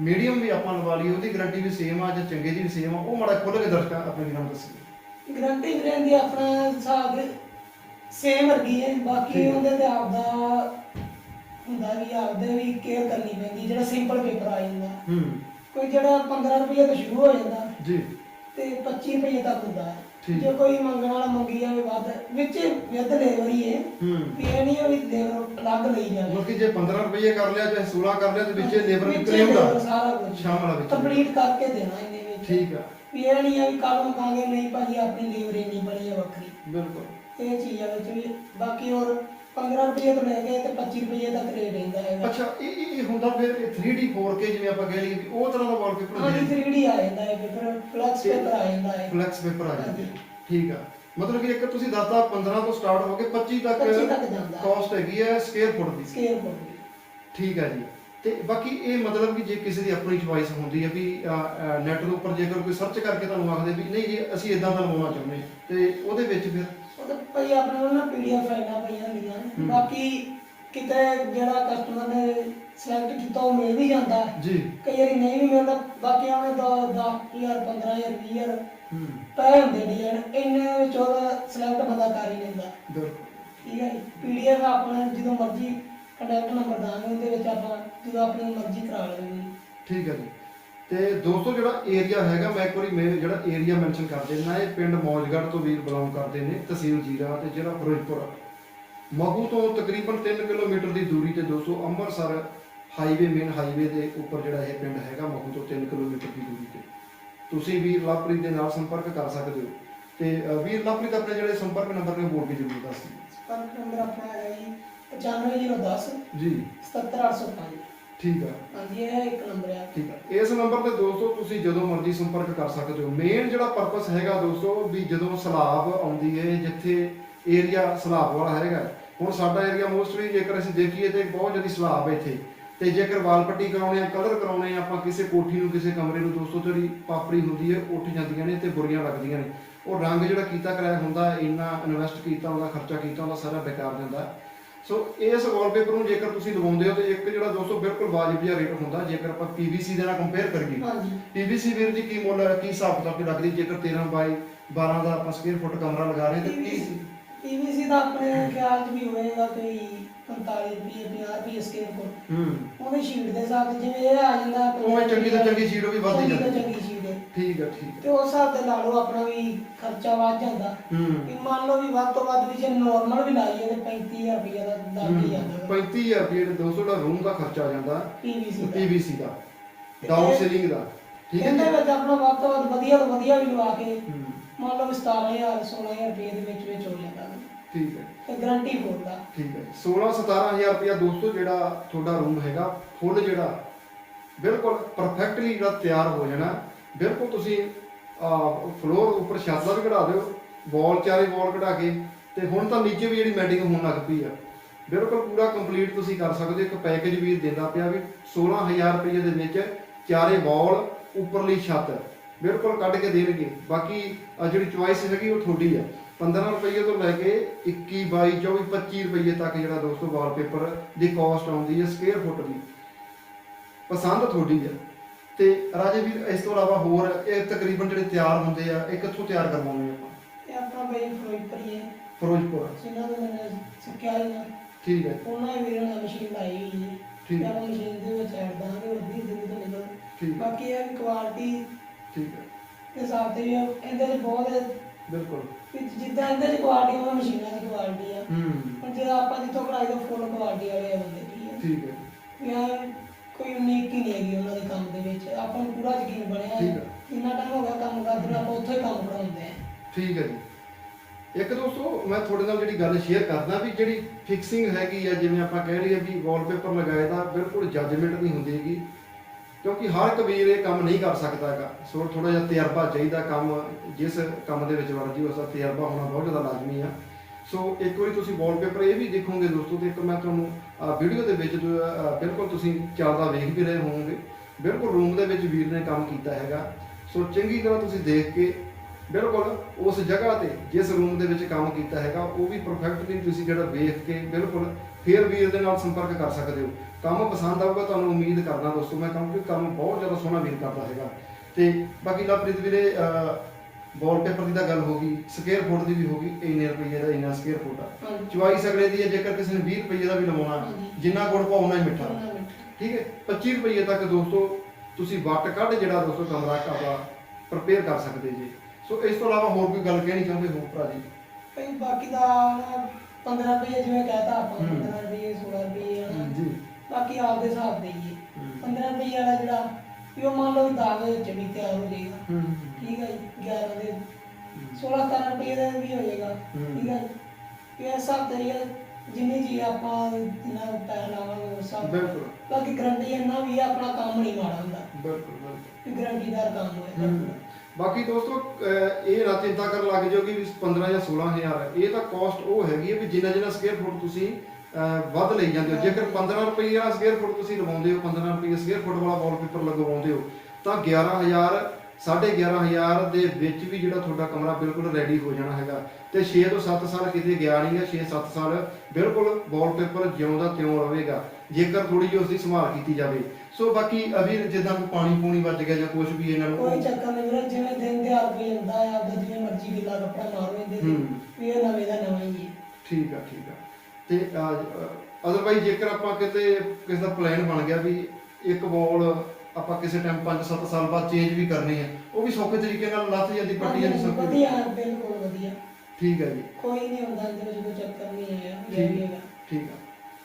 Speaker 1: ਮੀਡੀਅਮ ਵੀ ਆਪਾਂ ਲਵਾ ਲਈ ਉਹਦੀ ਗਾਰੰਟੀ ਵੀ ਸੇਮ ਆ ਜਾਂ ਚੰਗੇ ਦੀ ਵੀ ਸੇਮ ਆ? ਉਹ ਮਾੜਾ ਖੁੱਲ੍ਹ ਕੇ ਦਰਸ਼ਕਾਂ ਆਪਣੇ ਵੀਰਾਂ ਨੂੰ ਦੱਸੀ
Speaker 2: ਗਰੰਟੀ ਵੀ ਰਹਿੰਦੀ ਆ ਆਪਣਾ ਹਿਸਾਬ ਸੇਮ ਵਰਗੀ ਹੈ ਬਾਕੀ
Speaker 1: ਠੀਕ।
Speaker 2: ਉਹਦੇ ਤੇ ਆਪਦਾ ਹੁੰਦਾ ਵੀ ਆਪਦੇ ਵੀ ਕੇਅਰ ਕਰਨੀ ਪੈਂਦੀ ਜਿਹੜਾ ਸਿੰਪਲ ਪੇਪਰ ਆ ਜਾਂਦਾ।
Speaker 1: ਹੂੰ।
Speaker 2: ਕੋਈ ਜਿਹੜਾ 15 ਰੁਪਏ ਤੋਂ ਸ਼ੁਰੂ ਹੋ ਜਾਂਦਾ।
Speaker 1: ਜੀ।
Speaker 2: ਤੇ 25 ਰੁਪਏ ਤੱਕ ਹੁੰਦਾ ਹੈ।
Speaker 1: ਠੀਕ।
Speaker 2: ਜੇ ਕੋਈ ਮੰਗਣ ਵਾਲਾ ਮੰਗੀ ਜਾਵੇ ਵੱਧ ਵਿੱਚ ਵਿਦ ਲੇਬਰ ਹੀ ਹੈ।
Speaker 1: ਹੂੰ
Speaker 2: ਵੀ ਇਹ ਨਹੀਂ ਹੈ ਵੀ ਲੇਬਰ ਅਲੱਗ ਲਈ ਜਾਵੇ
Speaker 1: ਮਤਲਬ ਕਿ ਜੇ 15 ਰੁਪਏ ਕਰ ਲਿਆ ਚਾਹੇ 16 ਕਰ ਲਿਆ ਤੇ ਵਿੱਚੇ ਲੇਬਰ
Speaker 2: ਵਿੱਚੇ labor
Speaker 1: ਹੁੰਦਾ?
Speaker 2: ਸਾਰਾ ਕੁਝ
Speaker 1: ਸ਼ਾਮਲ ਆ ਵਿੱਚ।
Speaker 2: ਕੰਪਲੀਟ ਕਰਕੇ ਦੇਣਾ ਇਹਦੇ ਵਿੱਚ।
Speaker 1: ਠੀਕ ਆ।
Speaker 2: ਵੀ ਇਹ ਨਹੀਂ ਹੈ ਵੀ ਕੱਲ ਨੂੰ ਕਹਾਂਗੇ ਨਹੀਂ ਭਾਜੀ ਆਪਣੀ ਲੇਬਰ ਇੰਨੀ ਬਣੀ ਹੈ ਵੱਖਰੀ।
Speaker 1: ਬਿਲਕੁਲ।
Speaker 2: ਇਹ ਚੀਜ਼ ਵਿੱਚ ਵੀ ਬਾਕੀ ਹੋਰ 15 ਰੁਪਏ ਤੋਂ ਲੈ ਕੇ ਤੇ 25 ਰੁਪਏ ਤੱਕ ਰੇਟ ਰਹਿੰਦਾ ਹੈਗਾ।
Speaker 1: ਅੱਛਾ ਇਹ ਇਹ ਇਹ ਹੁੰਦਾ ਫਿਰ ਇਹ 3D 4K ਜਿਵੇਂ ਆਪਾਂ ਕਹਿ ਲਈਏ ਵੀ ਉਹ ਤਰ੍ਹਾਂ ਦਾ ਵਾਲਪੇਪਰ
Speaker 2: ਹਾਂਜੀ 3D ਆ ਜਾਂਦਾ ਹੈ ਫਿਰ ਫਲੈਕਸ ਪੇਪਰ ਆ ਜਾਂਦਾ ਹੈ
Speaker 1: ਫਲੈਕਸ ਪੇਪਰ ਆ ਜਾਂਦੇ
Speaker 2: ਹਾਂਜੀ।
Speaker 1: ਠੀਕ ਆ। ਮਤਲਬ ਕਿ ਇੱਕ ਤੁਸੀਂ ਦੱਸਦਾ 15 ਤੋਂ ਸਟਾਰਟ ਹੋ ਕੇ 25 ਤੱਕ
Speaker 2: 25 ਤੱਕ ਜਾਂਦਾ।
Speaker 1: ਕਾਸਟ ਹੈਗੀ ਹੈ ਸਕੁਅਰ ਫੁੱਟ ਦੀ।
Speaker 2: ਸਕੇਲ
Speaker 1: ਠੀਕ ਹੈ ਜੀ। ਤੇ ਬਾਕੀ ਇਹ ਮਤਲਬ ਕਿ ਜੇ ਕਿਸੇ ਦੀ ਆਪਣੀ ਚੁਆਇਸ ਹੁੰਦੀ ਹੈ ਵੀ ਨੈਟ ਦੇ ਉੱਪਰ ਜੇਕਰ ਕੋਈ ਸਰਚ ਕਰਕੇ ਤੁਹਾਨੂੰ ਆਖਦੇ ਵੀ ਨਹੀਂ ਜੀ ਅਸੀਂ ਇਦਾਂ ਦਾ ਲਵਾਉਣਾ ਚਾਹੁੰਦੇ ਹਾਂ, ਤੇ ਉਹਦੇ ਵਿੱਚ ਫਿਰ
Speaker 2: ਉਹ ਤਾਂ ਭਾਈ ਆਪਣੇ ਕੋਲ ਨਾ ਪੀਡੀਐਫ ਫਾਈਲਾਂ ਪਈਆਂ ਹੁੰਦੀਆਂ ਨੇ।
Speaker 1: ਹੂੰ।
Speaker 2: ਬਾਕੀ ਕਿਤੇ ਜਿਹੜਾ ਕਸਟਮਰ ਨੇ ਸਿਲੈਕਟ ਕੀਤਾ ਉਹ ਮਿਲ ਵੀ ਜਾਂਦਾ। ਹੈ।
Speaker 1: ਜੀ।
Speaker 2: ਕਈ ਵਾਰੀ ਨਹੀਂ ਵੀ ਮਿਲਦਾ ਬਾਕੀ ਉਹਨੇ 10000 15000 20000
Speaker 1: ਹੂੰ।
Speaker 2: ਪਏ ਹੁੰਦੇ ਡਿਜ਼ਾਈਨ ਇੰਨੇ ਵਿੱਚ ਉਹਦਾ ਸਿਲੈਕਟ ਬੰਦਾ ਕਰ ਹੀ ਲੈਂਦਾ।
Speaker 1: ਬਿਲਕੁਲ।
Speaker 2: ਠੀਕ ਹੈ ਪੀਡੀਐਫ ਆਪਣਾ ਜਦੋਂ ਮਰਜ਼ੀ ਕੰਟੈਕਟ ਨੰਬਰ ਦਾਂਗੇ ਉਹਦੇ ਵਿੱਚ ਆਪਾਂ ਜਦੋਂ ਆਪਣੀ ਮਰਜ਼ੀ ਕਰਾ ਲਵਾਂਗੇ
Speaker 1: ਠੀਕ ਹੈ ਜੀ। ਤੇ ਦੋਸਤੋ ਜਿਹੜਾ ਏਰੀਆ ਹੈਗਾ ਮੈਂ ਇੱਕ ਵਾਰੀ ਮੈਂ ਜਿਹੜਾ ਏਰੀਆ ਮੈਂਸ਼ਨ ਕਰ ਦੇਣਾ ਇਹ ਪਿੰਡ ਮੌਜਗੜ੍ਹ ਤੋਂ ਵੀਰ ਬਿਲੋਂਗ ਕਰਦੇ ਨੇ ਤਹਿਸੀਲ ਜੀਰਾ ਤੇ ਜ਼ਿਲ੍ਹਾ ਫਿਰੋਜ਼ਪੁਰ। ਮਹੂ ਤੋਂ ਤਕਰੀਬਨ 3 ਕਿਲੋਮੀਟਰ ਦੀ ਦੂਰੀ ਤੇ ਦੋਸਤੋ ਅੰਮ੍ਰਿਤਸਰ ਹਾਈਵੇ ਮੇਨ ਹਾਈਵੇ ਦੇ ਉੱਪਰ ਜਿਹੜਾ ਇਹ ਪਿੰਡ ਹੈਗਾ ਮਹੂ ਤੋਂ 3 ਕਿਲੋਮੀਟਰ ਦੀ ਦੂਰੀ ਤੇ। ਤੁਸੀਂ ਵੀਰ ਲਵਪ੍ਰੀਤ ਦੇ ਨਾਲ ਸੰਪਰਕ ਕਰ ਸਕਦੇ ਹੋ। ਤੇ ਵੀਰ ਲਵਪ੍ਰੀਤ ਆਪਣੇ ਜਿਹੜੇ ਸੰਪਰਕ ਨੰਬਰ ਨੇ ਬੋਲ ਕੇ ਜ਼ਰੂਰ ਦੱਸ ਦਿਓ।
Speaker 2: ਸੰਪਰਕ ਨੰਬਰ ਆਪਣਾ ਹੈਗਾ ਜੀ 95010
Speaker 1: ਜੀ।
Speaker 2: 77805
Speaker 1: ਠੀਕ ਆ।
Speaker 2: ਹਾਂਜੀ ਇਹ ਇੱਕ ਨੰਬਰ ਹੈ
Speaker 1: ਠੀਕ ਹੈ ਇਸ ਨੰਬਰ ਤੇ ਦੋਸਤੋ ਤੁਸੀਂ ਜਦੋਂ ਮਰਜ਼ੀ ਸੰਪਰਕ ਕਰ ਸਕਦੇ ਹੋ। ਮੇਨ ਜਿਹੜਾ ਪਰਪਸ ਹੈਗਾ ਦੋਸਤੋ ਵੀ ਜਦੋਂ ਸਲਾਬ ਆਉਂਦੀ ਹੈ ਜਿੱਥੇ ਏਰੀਆ ਸਲਾਬ ਵਾਲਾ ਹੈਗਾ ਹੁਣ ਸਾਡਾ ਏਰੀਆ ਮੋਸਟਲੀ ਜੇਕਰ ਅਸੀਂ ਦੇਖੀਏ ਤੇ ਬਹੁਤ ਜ਼ਿਆਦਾ ਸਲਾਬ ਹੈ ਇੱਥੇ। ਤੇ ਜੇਕਰ ਵਾਲ ਪੱਟੀ ਕਰਾਉਣੇ ਆ ਕਲਰ ਕਰਾਉਣੇ ਆ ਆਪਾਂ ਕਿਸੇ ਕੋਠੀ ਨੂੰ ਕਿਸੇ ਕਮਰੇ ਨੂੰ ਦੋਸਤੋ ਜਿਹੜੀ ਪਾਪੜੀ ਹੁੰਦੀ ਹੈ ਉੱਠ ਜਾਂਦੀਆਂ ਨੇ ਤੇ ਬੁਰੀਆਂ ਲੱਗਦੀਆਂ ਨੇ। ਉਹ ਰੰਗ ਜਿਹੜਾ ਕੀਤਾ ਕਰਾਇਆ ਹੁੰਦਾ ਇੰਨਾ ਇਨਵੈਸਟ ਕੀਤਾ ਉਹਦਾ ਖਰਚਾ ਕੀਤਾ ਉਹਦਾ ਸਾਰਾ ਬੇਕਾਰ ਜਾਂਦਾ। ਸੋ ਇਸ ਵਾਲਪੇਪਰ ਨੂੰ ਜੇਕਰ ਤੁਸੀਂ ਲਗਾਉਂਦੇ ਹੋ ਤੇ ਇੱਕ ਜਿਹੜਾ ਦੋਸਤੋ ਬਿਲਕੁਲ ਵਾਜਬ ਜਿਹਾ ਰੇਟ ਹੁੰਦਾ ਜੇਕਰ ਆਪਾਂ PVC ਦੇ ਨਾਲ ਕੰਪੇਅਰ ਕਰੀਏ।
Speaker 2: ਹਾਂਜੀ।
Speaker 1: PVC ਵੀਰ ਜੀ ਕੀ ਮੁੱਲ ਕੀ ਹਿਸਾਬ ਕਿਤਾਬ ਦੀ ਲੱਗਦੀ ਜੇਕਰ 13 ਬਾਈ 12 ਦਾ ਆਪਾਂ ਸਕੁਅਰ ਫੁੱਟ ਕਮਰਾ ਲਗਾ ਰਹੇ ਤੇ ਕੀ
Speaker 2: ਪੀਵੀਸੀ ਦਾ ਆਪਣੇ ਖਿਆਲ 'ਚ ਵੀ ਹੋਏਗਾ ਕੋਈ 45 ਰੁਪਏ 50 ਰੁਪਏ ਸਕੇਅਰ ਫੁੱਟ
Speaker 1: ਹੂੰ।
Speaker 2: ਸ਼ੀਟ ਦੇ ਹਿਸਾਬ ਜਿਵੇਂ ਇਹ ਆ ਜਾਂਦਾ
Speaker 1: ਉਵੇਂ ਚੰਗੀ ਤੋਂ ਚੰਗੀ ਸ਼ੀਟ ਵੀ ਵੱਧ ਜਾਂਦੀ
Speaker 2: ਚੰਗੀ
Speaker 1: ਠੀਕ ਹੈ ਠੀਕ
Speaker 2: ਤੇ ਉਸ ਹਿਸਾਬ ਦੇ ਲਾ ਲਓ ਆਪਣਾ ਵੀ ਖਰਚਾ ਵੱਧ ਜਾਂਦਾ।
Speaker 1: ਹੈ। ਹੂੰ
Speaker 2: ਵੀ ਮੰਨ ਲਓ ਵੀ ਵੱਧ ਤੋਂ ਵੱਧ ਵੀ ਜੇ ਨਾਰਮਲ ਵੀ ਲਾਈਏ ਤੇ 35000 ਰੁਪਏ ਦਾ ਲੱਗ ਹੀ ਜਾਂਦਾ।
Speaker 1: 35000 ਰੁਪਏ ਦੇ 200 ਦਾ ਰੂਮ ਦਾ ਖਰਚਾ ਆ ਜਾਂਦਾ।
Speaker 2: ਪੀਵੀਸੀ ਦਾ।
Speaker 1: PVC ਦਾ। ਡਾਊਨ ਸੀਲਿੰਗ ਦਾ। ਠੀਕ ਹੈ
Speaker 2: ਇਹਦੇ
Speaker 1: ਜੀ?
Speaker 2: ਵਿੱਚ ਆਪਣਾ ਵੱਧ ਤੋਂ ਵੱਧ ਵਧੀਆ ਤੋਂ ਵਧੀਆ ਵੀ ਲਵਾ ਕੇ
Speaker 1: ਹੂੰ,
Speaker 2: ਮੰਨ ਲਓ ਵੀ 17000 16000 ਰੁਪਏ ਦੇ ਵਿੱਚ ਵਿੱਚ ਹੋ ਜਾਂਦਾ।
Speaker 1: ਠੀਕ ਹੈ।
Speaker 2: ਤੇ ਗਾਰੰਟੀ ਫੁੱਲ ਦਾ।
Speaker 1: ਠੀਕ ਹੈ। 16 17000 ਰੁਪਇਆ ਦੋਸਤੋ ਜਿਹੜਾ ਤੁਹਾਡਾ ਰੂਮ ਹੈਗਾ ਫੁੱਲ ਜਿਹੜਾ ਬਿਲਕੁਲ ਪਰਫੈਕਟਲੀ ਜਿਹੜਾ ਤਿਆਰ ਹੋ ਜਾਣਾ। ਬਿਲਕੁਲ ਤੁਸੀਂ ਫਲੋਰ ਉੱਪਰ ਛੱਤ ਦਾ ਵੀ ਕਢਾ ਦਿਓ ਵਾਲ ਚਾਰੇ ਵਾਲ ਕਢਾ ਕੇ, ਤੇ ਹੁਣ ਤਾਂ ਨੀਚੇ ਵੀ ਜਿਹੜੀ ਮੈਟਿੰਗ ਹੋਣ ਲੱਗ ਪਈ ਆ। ਬਿਲਕੁਲ ਪੂਰਾ ਕੰਪਲੀਟ ਤੁਸੀਂ ਕਰ ਸਕਦੇ ਹੋ, ਇੱਕ ਪੈਕੇਜ ਵੀ ਦਿੰਦਾ ਪਿਆ ਵੀ 16000 ਰੁਪਏ ਦੇ ਵਿੱਚ ਚਾਰੇ ਵਾਲ ਉੱਪਰਲੀ ਛੱਤ। ਬਿਲਕੁਲ ਕੱਢ ਕੇ ਦੇਣਗੇ। ਬਾਕੀ ਜਿਹੜੀ ਚੁਆਇਸ ਹੈਗੀ ਉਹ ਤੁਹਾਡੀ ਆ। 15 ਰੁਪਏ ਤੋਂ ਲੈ ਕੇ 21 22 24 25 ਰੁਪਏ ਤੱਕ ਜਿਹੜਾ ਦੋਸਤੋ ਵਾਲਪੇਪਰ ਦੀ ਕਾਸਟ ਆਉਂਦੀ ਹੈ ਸਕੁਅਰ ਫੁੱਟ ਦੀ। ਪਸੰਦ ਤੁਹਾਡੀ ਹੈ ਤੇ ਰਾਜੇ ਵੀਰ ਇਸ ਤੋਂ ਇਲਾਵਾ ਹੋਰ ਇਹ ਤਕਰੀਬਨ ਜਿਹੜੇ ਤਿਆਰ ਹੁੰਦੇ ਆ ਇਹ ਕਿੱਥੋਂ ਤਿਆਰ ਕਰਵਾਉਂਦੇ ਆਪਾਂ?
Speaker 2: ਤੇ ਆਪਣਾ ਬਈ ਫਿਰੋਜ਼ਪੁਰ ਹੀ ਹੈ
Speaker 1: ਫਿਰੋਜ਼ਪੁਰ।
Speaker 2: ਜਿਨ੍ਹਾਂ ਤੋਂ ਮੈंने ਸਿੱਖਿਆ ਹੀ ਨਾ
Speaker 1: ਠੀਕ ਹੈ।
Speaker 2: ਉਹਨਾਂ ਨੇ ਵੀਰਾਂ ਨਾਲ ਮਸ਼ੀਨ ਲਾਈ ਹੋਈ ਹੈ।
Speaker 1: ਠੀਕ।
Speaker 2: ਤੇ
Speaker 1: ਹੈ।
Speaker 2: ਆਪਾਂ ਮਸ਼ੀਨ ਦੇ ਵਿੱਚ ਐਡ ਦਾਂਗੇ ਉਹ ਵੀ ਦਿਨ ਤੋਂ ਨਿਕਲ
Speaker 1: ਠੀਕ। ਹੈ
Speaker 2: ਬਾਕੀ ਇਹ ਕੁਆਲਿਟੀ
Speaker 1: ਠੀਕ ਹੈ।
Speaker 2: ਦੇ ਹਿਸਾਬ ਤੇ ਇਹਦੇ ਚ ਬਹੁਤ ਹੈ।
Speaker 1: ਬਿਲਕੁਲ।
Speaker 2: ਜਿੱਦਾਂ ਇਹਦੇ ਚ ਕੁਆਲਿਟੀ ਉਹ ਮਸ਼ੀਨਾਂ ਦੀ ਕੁਆਲਿਟੀ ਆ।
Speaker 1: ਹੂੰ।
Speaker 2: ਹੁਣ ਜੇ ਆਪਾਂ ਜਿੱਥੋਂ ਕਢਾਈ ਦਾ ਫੁੱਲ ਕੁਆਲਿਟੀ ਵਾਲੇ ਆ ਬੰਦੇ ਠੀਕ ਹੈ।
Speaker 1: ਠੀਕ ਹੈ।
Speaker 2: ਆਹ ਕੋਈ ਉਨੀਕ ਹੀ ਨਹੀਂ ਹੈਗੀ ਉਹਨਾਂ ਦੇ ਕੰਮ ਦੇ ਵਿੱਚ। ਆਪਾਂ ਨੂੰ ਪੂਰਾ ਯਕੀਨ ਬਣਿਆ
Speaker 1: ਠੀਕ ਹੈ।
Speaker 2: ਇੰਨਾ ਟਾਈਮ ਹੋ ਗਿਆ ਕੰਮ ਕਰਦੇ ਨੂੰ ਆਪਾਂ ਉੱਥੋਂ ਹੀ ਕੰਮ ਕਰਾਉਂਦੇ ਆ
Speaker 1: ਠੀਕ ਹੈ ਜੀ। ਇੱਕ ਦੋਸਤੋ ਮੈਂ ਤੁਹਾਡੇ ਨਾਲ ਜਿਹੜੀ ਗੱਲ ਸ਼ੇਅਰ ਕਰਦਾ ਵੀ ਜਿਹੜੀ ਫਿਕਸਿੰਗ ਹੈਗੀ ਆ ਜਿਵੇਂ ਆਪਾਂ ਕਹਿ ਰਹੀ ਆ ਵੀ ਵਾਲਪੇਪਰ ਲਗਾਏ ਦਾ ਬਿਲਕੁਲ ਜੱਜਮੈਂਟ ਨਹੀਂ ਹੁੰਦੀ ਹੈਗੀ। ਕਿਉਂਕਿ ਹਰ ਇੱਕ ਵੀਰ ਇਹ ਕੰਮ ਨਹੀਂ ਕਰ ਸਕਦਾ ਹੈਗਾ। ਸੋ ਥੋੜਾ ਜਿਹਾ ਤਜਰਬਾ ਚਾਹੀਦਾ ਕੰਮ ਜਿਸ ਕੰਮ ਦੇ ਵਿੱਚ ਵਰਜੀ ਉਸ ਦਾ ਤਜਰਬਾ ਹੋਣਾ ਬਹੁਤ ਜ਼ਿਆਦਾ ਲਾਜ਼ਮੀ ਆ। ਸੋ ਇੱਕ ਵਾਰੀ ਤੁਸੀਂ ਵਾਲਪੇਪਰ ਇਹ ਵੀ ਦੇਖੋਗੇ ਦੋਸਤੋ ਤੇ ਇੱਕ ਮੈਂ ਤੁਹਾਨੂੰ ਵੀਡੀਓ ਦੇ ਵਿੱਚ ਬਿਲਕੁਲ ਤੁਸੀਂ ਚੱਲਦਾ ਵੇਖ ਵੀ ਰਹੇ ਹੋਵੋਗੇ। ਬਿਲਕੁਲ ਰੂਮ ਦੇ ਵਿੱਚ ਵੀਰ ਨੇ ਕੰਮ ਕੀਤਾ ਹੈਗਾ। ਸੋ ਚੰਗੀ ਤਰ੍ਹਾਂ ਤੁਸੀਂ ਦੇਖ ਕੇ, ਬਿਲਕੁਲ ਉਸ ਜਗ੍ਹਾ ਤੇ ਜਿਸ ਰੂਮ ਦੇ ਵਿੱਚ ਕੰਮ ਕੀਤਾ ਹੈਗਾ, ਉਹ ਵੀ ਪਰਫੈਕਟਲੀ ਤੁਸੀਂ ਜਿਹੜਾ ਵੇਖ ਕੇ, ਬਿਲਕੁਲ ਫੇਰ ਵੀਰ ਦੇ ਨਾਲ ਸੰਪਰਕ ਕਰ ਸਕਦੇ ਹੋ। ਕੰਮ ਪਸੰਦ ਆਊਗਾ ਤੁਹਾਨੂੰ ਉਮੀਦ ਕਰਦਾ ਦੋਸਤੋ ਮੈਂ ਕਹੂੰਗਾ ਕੰਮ ਬਹੁਤ ਜ਼ਿਆਦਾ ਸੋਹਣਾ ਵੀਰ ਕਰਦਾ ਹੈਗਾ। ਤੇ ਬਾਕੀ ਲਵਪ੍ਰੀਤ ਵੀਰੇ ਵਾਲਪੇਪਰ ਦੀ ਤਾਂ ਗੱਲ ਹੋ ਗਈ ਸਕੁਅਰ ਫੁੱਟ ਦੀ ਵੀ ਹੋ ਗਈ ਇੰਨੇ ਰੁਪਏ ਦਾ ਇੰਨਾ ਸਕੁਅਰ ਫੁੱਟ ਆ
Speaker 2: ਹਾਂਜੀ
Speaker 1: ਚੁਆਈ ਸਕਲੇ ਦੀ ਹੈ ਜੇਕਰ ਕਿਸੇ ਨੇ 20 ਰੁਪਏ ਦਾ ਵੀ ਲਵਾਉਣਾ
Speaker 2: ਹਾਂਜੀ।
Speaker 1: ਜਿੰਨਾ ਗੁੜ ਪਾਓ ਉਨਾ ਹੀ ਮਿੱਠਾ। ਠੀਕ ਹੈ 25 ਰੁਪਏ ਤੱਕ ਦੋਸਤੋ ਤੁਸੀਂ ਵੱਟ ਕੱਢ ਜਿਹੜਾ ਦੋਸਤੋ ਕਮਰਾ ਕਾਬਾ ਪ੍ਰਪੇਅਰ ਕਰ ਸਕਦੇ ਜੀ ਸੋ ਇਸ ਤੋਂ ਇਲਾਵਾ ਹੋਰ ਕੋਈ ਗੱਲ ਕਹਿਣੀ ਚਾਹੁੰਦੇ ਹੋ ਭਰਾ ਜੀ
Speaker 2: ਭਈ ਬਾਕੀ ਦਾ ਨਾ 15 ਰੁਪਏ ਜਿਵੇਂ ਕਹਤਾ ਆਪਾਂ
Speaker 1: ਹੂੰ।
Speaker 2: 15 ਰੁਪਏ 16 ਰੁਪਏ ਹਨਾ
Speaker 1: ਜੀ
Speaker 2: ਬਾਕੀ ਆਪ ਦੇ ਹਿਸਾਬ ਦੇ ਹੀ ਹੈ।
Speaker 1: ਹੂੰ।
Speaker 2: 15 ਰੁਪਏ ਵਾਲਾ ਜਿਹੜਾ ਵੀ ਉਹ ਮੰਨ ਲਓ ਦਾਗ ਦੇ ਵਿੱਚ ਵੀ ਤਿਆਰ ਹੋ ਜਾਏਗਾ।
Speaker 1: ਹੂੰ।
Speaker 2: ਠੀਕ ਹੈ ਜੀ 11 ਦੇ 16 17 ਰੁਪਏ ਦਾ ਵੀ ਹੋ ਜਾਏਗਾ।
Speaker 1: ਹੂੰ।
Speaker 2: ਠੀਕ ਹੈ ਜੀ। ਇਹ ਸਭ ਤੇ ਜਿੰਨੀ ਜੀ ਆਪਾਂ ਇਹਨਾਂ ਪੈਸਾ ਲਾਵਾਂਗੇ ਉਸ ਹਿਸਾਬ ਨਾਲ।
Speaker 1: ਬਿਲਕੁਲ।
Speaker 2: ਬਾਕੀ ਗਰੰਟੀ ਇੰਨਾ ਵੀ ਹੈ, ਆਪਣਾ ਕੰਮ ਨਹੀਂ ਮਾੜਾ ਹੁੰਦਾ।
Speaker 1: ਬਿਲਕੁਲ ਬਿਲਕੁਲ।
Speaker 2: ਵੀ ਗਰੰਟੀਦਾਰ ਕੰਮ ਹੋਏਗਾ।
Speaker 1: ਬਾਕੀ ਦੋਸਤੋ ਅਹ ਇਹ ਨਾ ਚਿੰਤਾ ਕਰਨ ਲੱਗ ਜਾਓ ਕਿ ਵੀ 15 ਜਾਂ 16000 ਹੈ। ਇਹ ਤਾਂ ਕਾਸਟ ਉਹ ਹੈਗੀ ਹੈ ਵੀ ਜਿੰਨਾ ਜਿੰਨਾ ਸਕੁਅਰ ਫੁੱਟ ਤੁਸੀਂ ਵੱਧ ਲਈ ਜਾਂਦੇ ਹੋ। ਜੇਕਰ 15 ਰੁਪਏ ਦਾ ਸਕੁਅਰ ਫੁੱਟ ਤੁਸੀਂ ਲਵਾਉਂਦੇ ਹੋ 15 ਰੁਪਏ ਸਕੁਅਰ ਫੁੱਟ ਵਾਲਾ ਵਾਲਪੇਪਰ ਲਗਵਾਉਂਦੇ ਹੋ ਤਾਂ 11000 11500 ਦੇ ਵਿੱਚ ਵੀ ਜਿਹੜਾ ਤੁਹਾਡਾ ਕਮਰਾ ਬਿਲਕੁਲ ਰੈਡੀ ਹੋ ਜਾਣਾ ਹੈਗਾ। ਤੇ 6 ਤੋਂ 7 ਸਾਲ ਕਿਤੇ ਗਿਆ ਨਹੀਂ ਹੈ 6-7 ਸਾਲ ਬਿਲਕੁਲ ਵਾਲਪੇਪਰ ਜਿਉਂਦਾ ਤਿਉਂ ਰਹੇਗਾ ਜੇਕਰ ਥੋੜੀ ਜਿਹੀ ਉਸ ਦੀ ਸੰਭਾਲ ਕੀਤੀ ਜਾਵੇ। ਸੋ ਬਾਕੀ ਅਭੀ ਜਿੱਦਾਂ ਕੋਈ ਪਾਣੀ ਪੂਣੀ ਵੱਜ ਗਿਆ ਜਾਂ ਕੁਝ ਵੀ ਇਹਨਾਂ ਨੂੰ
Speaker 2: ਕੋਈ ਚੱਕਰ ਨਹੀਂ ਵੀਰੇ ਜਿਵੇਂ ਦਿਨ ਦਿਹਾੜ ਕੋਈ ਹੁੰਦਾ ਆ ਆਪਦਾ ਜਿਵੇਂ ਮਰਜ਼ੀ ਗਿੱਲਾ ਕੱਪੜਾ ਮਾਰੋ
Speaker 1: ਹੂੰ।
Speaker 2: ਤੇ ਵੀ ਇਹ ਨਵੇਂ ਦਾ ਨਵਾਂ ਹੀ ਹੈ।
Speaker 1: ਠੀਕ ਆ ਠੀਕ ਆ। ਤੇ ਅਦਰਵਾਈਜ਼ ਜੇਕਰ ਆਪਾਂ ਕਿਤੇ ਕਿਸੇ ਦਾ ਪਲਾਨ ਬਣ ਗਿਆ ਵੀ ਇੱਕ ਬਾਲ ਆਪਾਂ ਕਿਸੇ ਟਾਈਮ 5-7 ਸਾਲ ਬਾਅਦ ਚੇਂਜ ਵੀ ਕਰਨੀ ਹੈ ਉਹ ਵੀ ਸੌਖੇ ਤਰੀਕੇ ਨਾਲ ਲੱਥ ਜਾਂਦੀ ਪੱਟੀ ਜਾਂਦੀ ਸਭ ਕੁਝ
Speaker 2: ਵਧੀਆ ਬਿਲਕੁਲ ਵਧੀਆ।
Speaker 1: ਠੀਕ ਹੈ ਜੀ।
Speaker 2: ਕੋਈ ਨਹੀਂ ਹੁੰਦਾ ਇਹਦੇ ਵਿੱਚ ਕੋਈ ਚੱਕਰ ਨਹੀਂ ਆਇਆ
Speaker 1: ਠੀਕ।
Speaker 2: ਹੈਗਾ
Speaker 1: ਠੀਕ ਆ।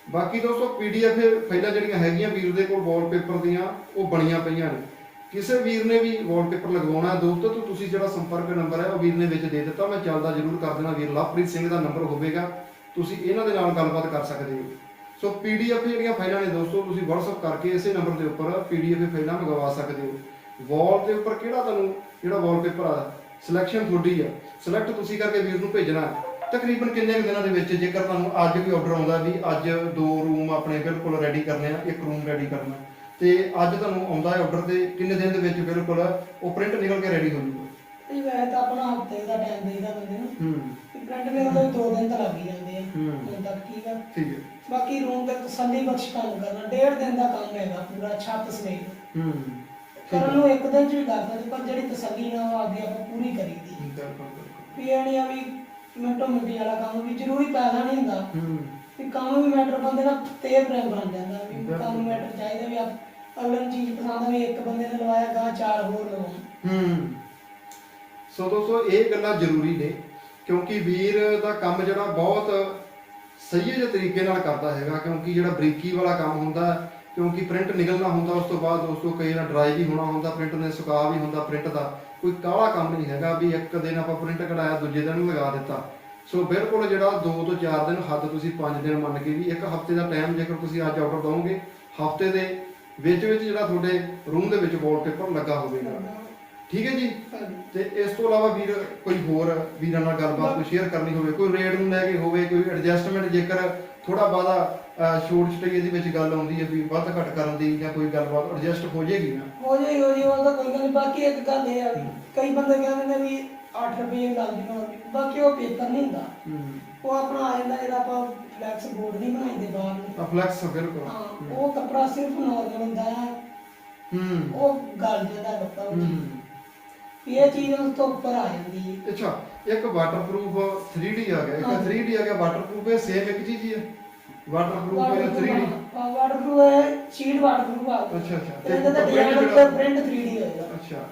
Speaker 1: ਬਾਕੀ ਦੋਸਤੋ ਪੀਡੀਐਫ ਫਾਈਲਾਂ ਜਿਹੜੀਆਂ ਹੈਗੀਆਂ ਵੀਰ ਦੇ ਕੋਲ ਵਾਲਪੇਪਰ ਦੀਆਂ ਉਹ ਬਣੀਆਂ ਪਈਆਂ ਨੇ। ਕਿਸੇ ਵੀਰ ਨੇ ਵੀ ਵਾਲਪੇਪਰ ਲਗਵਾਉਣਾ ਹੈ ਦੋਸਤੋ ਤਾਂ ਤੁਸੀਂ ਜਿਹੜਾ ਸੰਪਰਕ ਨੰਬਰ ਹੈ ਉਹ ਵੀਰ ਨੇ ਵਿੱਚ ਦੇ ਦਿੱਤਾ। ਮੈਂ ਚੱਲਦਾ ਜ਼ਰੂਰ ਕਰ ਦੇਣਾ ਵੀਰ ਲਵਪ੍ਰੀਤ ਸਿੰਘ ਦਾ ਨੰਬਰ ਹੋਵੇਗਾ। ਤੁਸੀਂ ਇਹਨਾਂ ਦੇ ਨਾਲ ਗੱਲਬਾਤ ਕਰ ਸਕਦੇ ਹੋ। ਸੋ ਪੀਡੀਐਫ ਜਿਹੜੀਆਂ ਫਾਈਲਾਂ ਨੇ ਦੋਸਤੋ ਤੁਸੀਂ WhatsApp ਕਰਕੇ ਇਸੇ ਨੰਬਰ ਦੇ ਉੱਪਰ ਪੀਡੀਐਫ ਫਾਈਲਾਂ ਮੰਗਵਾ ਸਕਦੇ ਹੋ। ਵਾਲ ਦੇ ਉੱਪਰ ਕਿਹੜਾ ਤੁਹਾਨੂੰ ਜਿਹੜਾ ਵਾਲਪੇਪਰ ਆ ਸਿਲੈਕਸ਼ਨ ਤੁਹਾਡੀ ਆ। ਸਿਲੈਕਟ ਤੁਸੀਂ ਕਰਕੇ ਵੀਰ ਨੂੰ ਭੇਜਣਾ। ਤਕਰੀਬਨ ਕਿੰਨੇ ਦਿਨਾਂ ਦੇ ਵਿੱਚ ਜੇਕਰ ਤੁਹਾਨੂੰ ਅੱਜ ਕੋਈ ਆਰਡਰ ਆਉਂਦਾ ਵੀ ਅੱਜ ਦੋ ਰੂਮ ਆਪਣੇ ਬਿਲਕੁਲ ਰੈਡੀ ਕਰਨੇ ਆ ਇੱਕ ਰੂਮ ਰੈਡੀ ਕਰਨਾ। ਤੇ ਅੱਜ ਤੁਹਾਨੂੰ ਆਉਂਦਾ ਹੈ ਆਰਡਰ ਤੇ ਕਿੰਨੇ ਦਿਨ ਦੇ ਵਿੱਚ ਬਿਲਕੁਲ ਉਹ ਪ੍ਰਿੰਟ ਨਿਕਲ ਕੇ ਰੈਡੀ ਹੋ ਜਾਊਗਾ।
Speaker 2: ਇਹ ਵੈਸੇ ਤਾਂ ਆਪਣਾ ਹਫ਼ਤੇ ਦਾ ਟਾਈਮ ਦੇਈਦਾ ਬੰਦੇ ਨੂੰ।
Speaker 1: ਹੂੰ।
Speaker 2: ਪ੍ਰਿੰਟ ਨੇ ਉਹਦੇ ਦੋ ਦਿਨ ਤਾਂ ਲੱਗ ਹੀ ਜਾਂਦੇ ਆ।
Speaker 1: ਹੂੰ।
Speaker 2: ਤੱਕ ਠੀਕ ਆ।
Speaker 1: ਠੀਕ ਹੈ
Speaker 2: ਬਾਕੀ ਰੂਮ ਤੇ ਤਸੱਲੀ ਬਖਸ਼ ਕੰਮ ਕਰਨਾ। ਡੇਢ ਦਿਨ ਦਾ ਕੰਮ ਹੈਗਾ ਪੂਰਾ ਛੱਤ ਸਮੇਤ
Speaker 1: ਹੂੰ। ਠੀਕ ਹੈ
Speaker 2: ਕਰਨ ਨੂੰ ਇੱਕ ਦਿਨ ਚ ਵੀ ਕਰ ਸਕਦੇ ਪਰ ਜਿਹੜੀ ਤਸੱਲੀ ਨਾ ਉਹ ਆਪਦੀ ਆਪਾਂ ਪੂਰੀ ਕਰੀਦੀ
Speaker 1: ਬਿਲਕੁਲ ਬਿਲਕੁਲ।
Speaker 2: ਵੀ ਇਹ ਨਹੀਂ ਆ ਵੀ ਮਿੰਟੋ ਮਿੰਟੀ ਵਾਲਾ ਕੰਮ ਵੀ ਜ਼ਰੂਰੀ ਪੈਸਾ ਨਹੀਂ ਹੁੰਦਾ।
Speaker 1: ਹੂੰ।
Speaker 2: ਵੀ ਕੰਮ ਵੀ ਮੈਟਰ ਬੰਦੇ ਦਾ ਤੇ ਪ੍ਰੇਮ ਬਣ ਜਾਂਦਾ। ਵੀ। ਕੰਮ ਮੈਟਰ ਚਾਹੀਦਾ ਵੀ ਆਪ ਅਗਲੇ ਨੂੰ ਚੀਜ਼ ਪਸੰਦ ਆ ਵੀ ਇੱਕ ਬੰਦੇ ਨੇ ਲਵਾਇਆ ਗਾ ਚਾਰ ਹੋਰ ਲਵਾਉਣ।
Speaker 1: ਹੂੰ। ਸੋ ਦੋਸਤੋ ਇਹ ਗੱਲਾਂ ਜ਼ਰੂਰੀ ਨੇ। ਕਿਉਂਕਿ ਵੀਰ ਦਾ ਕੰਮ ਜਿਹੜਾ ਬਹੁਤ ਸਹੀ ਜਿਹੇ ਤਰੀਕੇ ਨਾਲ ਕਰਦਾ ਹੈਗਾ, ਕਿਉਂਕਿ ਜਿਹੜਾ ਬਰੀਕੀ ਵਾਲਾ ਕੰਮ ਹੁੰਦਾ, ਕਿਉਂਕਿ ਪ੍ਰਿੰਟ ਨਿਕਲਣਾ ਹੁੰਦਾ, ਉਸ ਤੋਂ ਬਾਅਦ ਦੋਸਤੋ ਕਈ ਵਾਰ ਡਰਾਈ ਵੀ ਹੋਣਾ ਹੁੰਦਾ ਪ੍ਰਿੰਟ ਨੇ ਸੁਕਾ ਵੀ ਹੁੰਦਾ ਪ੍ਰਿੰਟ ਦਾ। ਕੋਈ ਕਾਹਲਾ ਕੰਮ ਨਹੀਂ ਹੈਗਾ ਵੀ ਇੱਕ ਦਿਨ ਆਪਾਂ ਪ੍ਰਿੰਟ ਕਢਾਇਆ, ਦੂਜੇ ਦਿਨ ਲਗਾ ਦਿੱਤਾ। ਸੋ ਬਿਲਕੁਲ ਜਿਹੜਾ 2 ਤੋਂ 4 ਦਿਨ ਹੱਦ ਤੁਸੀਂ 5 ਦਿਨ ਮੰਨ ਕੇ ਵੀ ਇੱਕ ਹਫ਼ਤੇ ਦਾ ਟਾਈਮ ਜੇਕਰ ਤੁਸੀਂ ਅੱਜ ਆਰਡਰ ਦਵੋਗੇ ਹਫ਼ਤੇ ਦੇ ਵਿੱਚ ਵਿੱਚ ਜਿਹੜਾ ਤੁਹਾਡੇ ਰੂਮ ਦੇ ਵਿੱਚ ਵਾਲਪੇਪਰ ਲੱਗਾ ਹੋਵੇਗਾ। ਠੀਕ ਹੈ ਜੀ। ਤੇ ਇਸ ਤੋਂ ਇਲਾਵਾ ਵੀਰ ਕੋਈ ਹੋਰ ਵੀਰਾਂ ਨਾਲ ਗੱਲਬਾਤ ਕੋਈ ਸ਼ੇਅਰ ਕਰਨੀ ਹੋਵੇ ਕੋਈ ਰੇਟ ਨੂੰ ਲੈ ਕੇ ਹੋਵੇ ਕੋਈ ਐਡਜਸਟਮੈਂਟ ਜੇਕਰ ਥੋੜਾ ਬਾਦਾ ਛੋਟ ਛਟਈ ਦੀ ਵਿੱਚ ਗੱਲ ਆਉਂਦੀ ਹੈ ਵੀ ਵੱਧ ਘੱਟ ਕਰਨ ਦੀ ਜਾਂ ਕੋਈ ਗੱਲਬਾਤ ਐਡਜਸਟ ਹੋ ਜਾਏਗੀ ਨਾ?
Speaker 2: ਹੋ ਜਾਈ ਹੋ ਜਾਈ ਉਹ ਤਾਂ ਕੋਈ ਗੱਲ ਨਹੀਂ ਬਾਕੀ ਇੱਕ ਗੱਲ ਇਹ ਆ ਵੀ ਕਈ ਬੰਦੇ ਕਹਿੰਦੇ ਨੇ ਵੀ 8 ਰੁਪਏ ਲੱਗ ਜੂਗਾ ਬਾਕੀ ਉਹ ਪੇਪਰ ਨਹੀਂ ਹੁੰਦਾ। ਉਹ ਆਪਣਾ ਆ ਜਾਂਦਾ ਜਿਹੜਾ ਆਪਾਂ ਫਲੈਕਸ ਬੋਰਡ ਨਹੀਂ ਬਣਾਈਦੇ ਬਾਹਰ ਨੂੰ।
Speaker 1: ਫਲੈਕਸ ਬਿਲਕੁਲ
Speaker 2: ਉਹ ਕੱਪੜਾ ਸਿਰਫ ਨਾਰਮਲ ਹੁੰਦਾ ਹੈ।
Speaker 1: ਹੂੰ।
Speaker 2: ਉਹ ਗਲ ਉਹ ਚੀਜ਼।
Speaker 1: ਹੂੰ।
Speaker 2: ਵੀ ਇਹ ਚੀਜ਼ ਉਸ ਤੋਂ ਉੱਪਰ ਆ ਜਾਂਦੀ ਹੈ।
Speaker 1: ਅੱਛਾ ਇੱਕ ਵਾਟਰਪ੍ਰੂਫ 3D ਆ ਗਿਆ ਇੱਕ
Speaker 2: ਹਾਂ।
Speaker 1: 3D ਆ ਗਿਆ ਵਾਟਰਪ੍ਰੂਫ ਇਹ ਸੇਮ ਇੱਕ ਚੀਜ਼ ਹੀ ਹੈ? ਵਾਟਰਪ੍ਰੂਫ ਹੈ 3D
Speaker 2: ਵਾਟਰਪ੍ਰੂਫ ਹੈ ਸ਼ੀਟ ਵਾਟਰਪ੍ਰੂਫ ਆ ਗਿਆ।
Speaker 1: ਅੱਛਾ, ਅੱਛਾ।
Speaker 2: ਤੇ ਇਹਦਾ ਤਾਂ ਡਿਜ਼ਾਈਨ ਉੱਤੇ ਪ੍ਰਿੰਟ 3D ਹੋਏਗਾ
Speaker 1: ਅੱਛਾ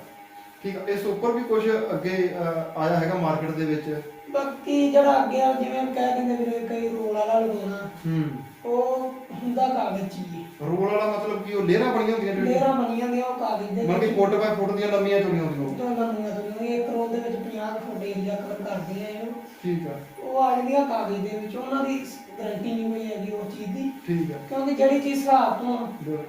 Speaker 1: ਠੀਕ ਆ ਇਸ ਉੱਪਰ ਵੀ ਕੁਝ ਅੱਗੇ ਆਇਆ ਹੈਗਾ ਮਾਰਕੀਟ ਦੇ ਵਿੱਚ?
Speaker 2: ਬਾਕੀ ਜਿਹੜਾ ਅੱਗੇ ਆ ਜਿਵੇਂ ਕਹਿ ਦਿੰਦੇ ਵੀਰੇ ਕਈ ਰੋਲ ਵਾਲਾ ਲਗਾਉਣਾ
Speaker 1: ਹੂੰ।
Speaker 2: ਉਹ ਹੁੰਦਾ ਕਾਗਜ਼ 'ਚ ਹੀ।
Speaker 1: ਰੋਲ ਵਾਲਾ ਮਤਲਬ ਕਿ ਉਹ ਲੇਅਰਾਂ ਬਣੀਆਂ ਹੁੰਦੀਆਂ
Speaker 2: ਲੇਅਰਾਂ ਬਣੀਆਂ ਹੁੰਦੀਆਂ ਉਹ ਕਾਗਜ਼ ਦੇ
Speaker 1: ਮਤਲਬ ਕਿ ਫੁੱਟ ਬਾਈ ਫੁੱਟ ਦੀਆਂ ਲੰਮੀਆਂ ਚੌੜੀਆਂ ਹੁੰਦੀਆਂ। ਉਹ।
Speaker 2: ਜੋ ਬਣੀਆਂ ਹੁੰਦੀਆਂ ਇੱਕ ਰੋਲ ਦੇ ਵਿੱਚ 50 ਫੁੱਟ ਏਰੀਆ ਕਵਰ ਕਰਦੀਆਂ ਇਹ।
Speaker 1: ਠੀਕ ਆ।
Speaker 2: ਉਹ ਆ ਜਾਂਦੀਆਂ ਕਾਗਜ਼ ਦੇ ਵਿੱਚ ਉਹਨਾਂ ਦੀ ਗਾਰੰਟੀ ਨਹੀਂ ਹੋਈ ਹੈਗੀ ਉਹ ਚੀਜ਼ ਦੀ।
Speaker 1: ਠੀਕ ਆ।
Speaker 2: ਕਿਉਂਕਿ ਜਿਹੜੀ ਚੀਜ਼ ਹਿਸਾਬ ਤੋਂ।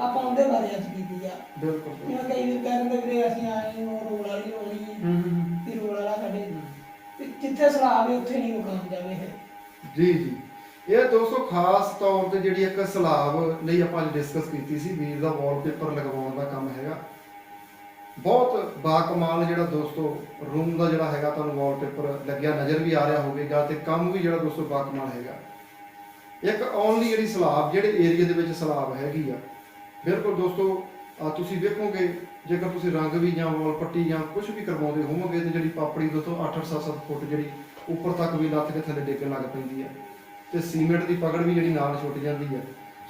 Speaker 2: ਆਪਾਂ ਉਹਦੇ ਬਾਰੇ ਅੱਜ ਕੀਤੀ ਆ।
Speaker 1: ਬਿਲਕੁਲ।
Speaker 2: ਜਿਵੇਂ ਕਈ ਵੀ ਕਹਿੰਦੇ ਵੀਰੇ ਅਸੀਂ ਆਏ ਉਹ ਰੋਲ ਵਾਲੀ ਹੋਣੀ ਹੈ
Speaker 1: ਹੂੰ
Speaker 2: ਰੋਲ ਵਾਲਾ ਸਾਡੇ ਜਿੱਥੇ ਸਲਾਬ ਹੈ ਉੱਥੇ ਨਹੀਂ ਉਹ ਕੰਮ ਜਾਵੇ
Speaker 1: ਜੀ ਜੀ। ਇਹ ਦੋਸਤੋ, ਖਾਸ ਤੌਰ ਤੇ ਜਿਹੜੀ ਇੱਕ ਸਲਾਬ ਲਈ ਆਪਾਂ ਅੱਜ ਡਿਸਕਸ ਕੀਤੀ ਸੀ, ਵੀਰ ਦਾ ਵਾਲਪੇਪਰ ਲਗਵਾਉਣ ਦਾ ਕੰਮ ਹੈਗਾ। ਬਹੁਤ ਬਾਕਮਾਲ ਜਿਹੜਾ ਦੋਸਤੋ ਰੂਮ ਦਾ ਜਿਹੜਾ ਹੈਗਾ, ਤੁਹਾਨੂੰ ਵਾਲਪੇਪਰ ਲੱਗਿਆ, ਨਜ਼ਰ ਵੀ ਆ ਰਿਹਾ ਹੋਵੇਗਾ ਤੇ ਕੰਮ ਵੀ ਜਿਹੜਾ ਦੋਸਤੋ ਬਾਕਮਾਲ ਹੈਗਾ। ਇੱਕ ਓਨਲੀ ਜਿਹੜੀ ਸਲਾਬ ਜਿਹੜੇ ਏਰੀਆ ਦੇ ਵਿੱਚ ਸਲਾਬ ਹੈਗੀ ਆ, ਬਿਲਕੁਲ ਦੋਸਤੋ ਤੁਸੀਂ ਵੇਖੋਗੇ, ਜੇਕਰ ਤੁਸੀਂ ਰੰਗ ਵੀ ਜਾਂ ਵਾਲ ਪੱਟੀ ਜਾਂ ਕੁਝ ਵੀ ਕਰਵਾਉਂਦੇ ਹੋਵੋਗੇ, ਤੇ ਜਿਹੜੀ ਪਾਪੜੀ ਦੋਸਤੋ 8-8 7-7 ਫੁੱਟ ਜਿਹੜੀ ਉੱਪਰ ਤੱਕ ਵੀ ਲੱਥ ਕੇ ਥੱਲੇ ਡੇਕਣ ਲੱਗ ਪੈਂਦੀ ਹੈ ਤੇ ਸੀਮੈਂਟ ਦੀ ਪਕੜ ਵੀ ਜਿਹੜੀ ਨਾਲ ਛੁੱਟ ਜਾਂਦੀ ਹੈ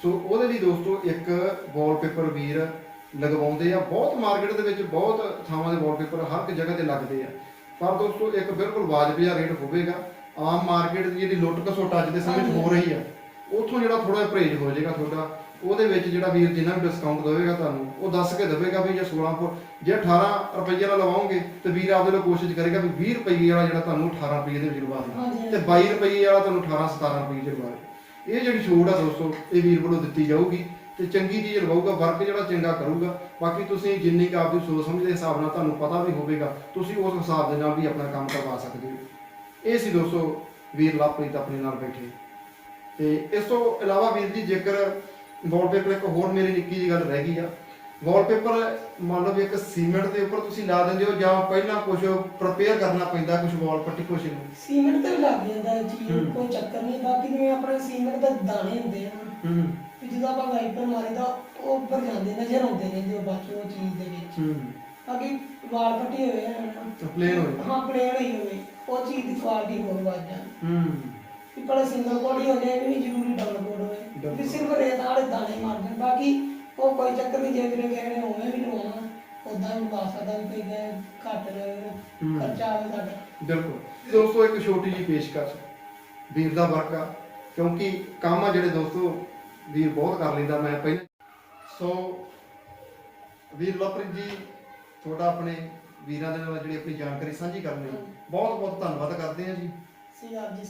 Speaker 1: ਸੋ ਉਹਦੇ ਲਈ ਦੋਸਤੋ, ਇੱਕ ਵਾਲਪੇਪਰ ਵੀਰ ਲਗਵਾਉਂਦੇ ਆ। ਬਹੁਤ ਮਾਰਕੀਟ ਦੇ ਵਿੱਚ ਬਹੁਤ ਥਾਵਾਂ ਦੇ ਵਾਲਪੇਪਰ ਹਰ ਇੱਕ ਜਗ੍ਹਾ ਤੇ ਲੱਗਦੇ ਆ। ਪਰ ਦੋਸਤੋ, ਇੱਕ ਬਿਲਕੁਲ ਵਾਜਬੀ ਰੇਟ ਹੋਵੇਗਾ। ਆਮ ਮਾਰਕੀਟ ਦੀ ਜਿਹੜੀ ਲੁੱਟ ਖਸੁੱਟ ਅੱਜ ਦੇ ਸਮੇਂ 'ਚ ਹੋ ਰਹੀ ਆ, ਉਥੋਂ ਜਿਹੜਾ ਥੋੜਾ ਜਿਹਾ ਪਰਹੇਜ਼ ਹੋ ਜਾਏਗਾ ਤੁਹਾਡਾ। ਉਹਦੇ ਵਿੱਚ ਜਿਹੜਾ ਵੀਰ ਜਿੰਨਾ ਵੀ ਡਿਸਕਾਊਂਟ ਦੇਵੇਗਾ ਤੁਹਾਨੂੰ ਉਹ ਦੱਸ ਕੇ ਦੇਵੇਗਾ ਵੀ ਜੇ 16 ਫੁੱਟ ਜੇ 18 ਰੁਪਏ ਨਾਲ ਲਵਾਓਗੇ ਤੇ ਵੀਰ ਆਪਦੇ ਲਈ ਕੋਸ਼ਿਸ਼ ਕਰੇਗਾ ਵੀ 20 ਰੁਪਏ ਵਾਲਾ ਜਿਹੜਾ ਤੁਹਾਨੂੰ 18 ਰੁਪਏ ਦੇ ਵਿੱਚ ਲਵਾ ਦੇ। ਤੇ 22 ਰੁਪਏ ਵਾਲਾ ਤੁਹਾਨੂੰ 18 17 ਰੁਪਏ ਚ ਲਵਾ ਦੇ ਇਹ ਜਿਹੜੀ ਛੋਟ ਆ ਦੋਸਤੋ ਇਹ ਵੀਰ ਵੱਲੋਂ ਦਿੱਤੀ ਜਾਊਗੀ ਤੇ ਚੰਗੀ ਚੀਜ਼ ਲਵਾਊਗਾ ਵਰਕ ਜਿਹੜਾ ਚੰਗਾ ਕਰੂਗਾ। ਬਾਕੀ ਤੁਸੀਂ ਜਿੰਨੀ ਕੁ ਆਪਦੀ ਸੋਚ ਸਮਝ ਦੇ ਹਿਸਾਬ ਨਾਲ ਤੁਹਾਨੂੰ ਪਤਾ ਵੀ ਹੋਵੇਗਾ ਤੁਸੀਂ ਉਸ ਹਿਸਾਬ ਦੇ ਨਾਲ ਵੀ ਆਪਣਾ ਕੰਮ ਕਰਵਾ ਸਕਦੇ ਹੋ। ਇਹ ਸੀ ਦੋਸਤੋ ਵੀਰ ਲਵਪ੍ਰੀਤ ਆਪਣੇ ਨਾਲ ਬੈਠੇ। ਤੇ ਇਸ ਤੋਂ ਇਲਾਵਾ ਵੀਰ ਜੀ ਜੇਕਰ ਵਾਲਪੇਪਰ ਇੱਕ ਹੋਰ ਮੇਰੀ ਨਿੱਕੀ ਜਿਹੀ ਗੱਲ ਰਹਿ ਗਈ ਆ। ਵਾਲਪੇਪਰ ਮੰਨ ਲਓ ਵੀ ਇੱਕ ਸੀਮੈਂਟ ਦੇ ਉੱਪਰ ਤੁਸੀਂ ਲਾ ਦਿੰਦੇ ਹੋ ਜਾਂ ਪਹਿਲਾਂ ਕੁਝ ਪ੍ਰਪੇਅਰ ਕਰਨਾ ਪੈਂਦਾ ਕੁਝ ਵਾਲ ਪੱਟੀ ਕੁਝ ਨੂੰ?
Speaker 2: ਸੀਮੈਂਟ ਤੇ ਵੀ ਲੱਗ ਜਾਂਦਾ
Speaker 1: ਹੂੰ।
Speaker 2: ਕੋਈ ਚੱਕਰ ਨਹੀਂ। ਬਾਕੀ ਜਿਵੇਂ ਆਪਣੇ ਸੀਮੈਂਟ ਦੇ ਦਾਣੇ ਹੁੰਦੇ ਆ
Speaker 1: ਹੂੰ।
Speaker 2: ਵੀ ਜਦੋਂ ਆਪਾਂ ਵਾਈਪਰ ਮਾਰੀਦਾ ਉਹ ਉੱਪਰ ਜਾਂਦੇ ਨਜ਼ਰ ਆਉਂਦੇ ਨੇ ਜੋ ਬਾਕੀ ਉਹ ਚੀਜ਼ ਦੇ ਵਿੱਚ।
Speaker 1: ਹੂੰ।
Speaker 2: ਬਾਕੀ ਵਾਲ ਪੱਟੀ ਹੋਏ ਆ
Speaker 1: ਤਾਂ plain ਹੋਏ।
Speaker 2: ਹਾਂ ਪਲੇਨ ਹੀ ਹੋਵੇ ਉਹ ਚੀਜ਼ ਦੀ ਕੁਆਲਿਟੀ ਹੋਰ ਵੱਧ ਜਾਂਦੀ।
Speaker 1: ਹੂੰ।
Speaker 2: ਵੀ ਭਲੇ ਸਿੰਗਲ ਕੋਡੀ ਹੋ ਜਾਏ ਇਹ ਵੀ ਨਹੀਂ ਜ਼ਰੂਰੀ ਡਬਲ ਕੋਡ ਹੋਵੇ
Speaker 1: Double
Speaker 2: ਵੀ ਸਿਰਫ ਬਾਕੀ ਉਹ ਕੋਈ ਚੱਕਰ ਨਹੀਂ ਜੇ ਵੀਰੇ ਕਹਿੰਦੇ ਹੋਵੇ ਵੀ ਲਵਾਉਣਾ ਉਦਾਂ ਵੀ ਲਵਾ ਸਕਦਾ ਵੀ ਕੋਈ ਘੱਟ ਰਹੇ
Speaker 1: ਹੂੰ।
Speaker 2: ਖਰਚਾ ਆਵੇ ਸਾਡਾ।
Speaker 1: ਬਿਲਕੁਲ। ਦੋਸਤੋ ਇੱਕ ਛੋਟੀ ਜਿਹੀ ਪੇਸ਼ਕਸ਼ ਵੀਰ ਦਾ ਵਰਕ ਕਿਉਂਕਿ ਕੰਮ ਆ ਜਿਹੜੇ ਦੋਸਤੋ ਵੀਰ ਬਹੁਤ ਕਰ ਲੈਂਦਾ ਮੈਂ ਪਹਿਲਾਂ ਸੋ ਵੀਰ ਲਵਪ੍ਰੀਤ ਜੀ ਤੁਹਾਡਾ ਆਪਣੇ ਵੀਰਾਂ ਦੇ ਨਾਲ ਜਿਹੜੀ ਆਪਣੀ ਜਾਣਕਾਰੀ ਸਾਂਝੀ ਕਰਨ ਲਈ ਬਹੁਤ ਬਹੁਤ ਧੰਨਵਾਦ ਕਰਦੇ ਹਾਂ ਜੀ।
Speaker 2: ਸੀ ਆਪ ਜੀ।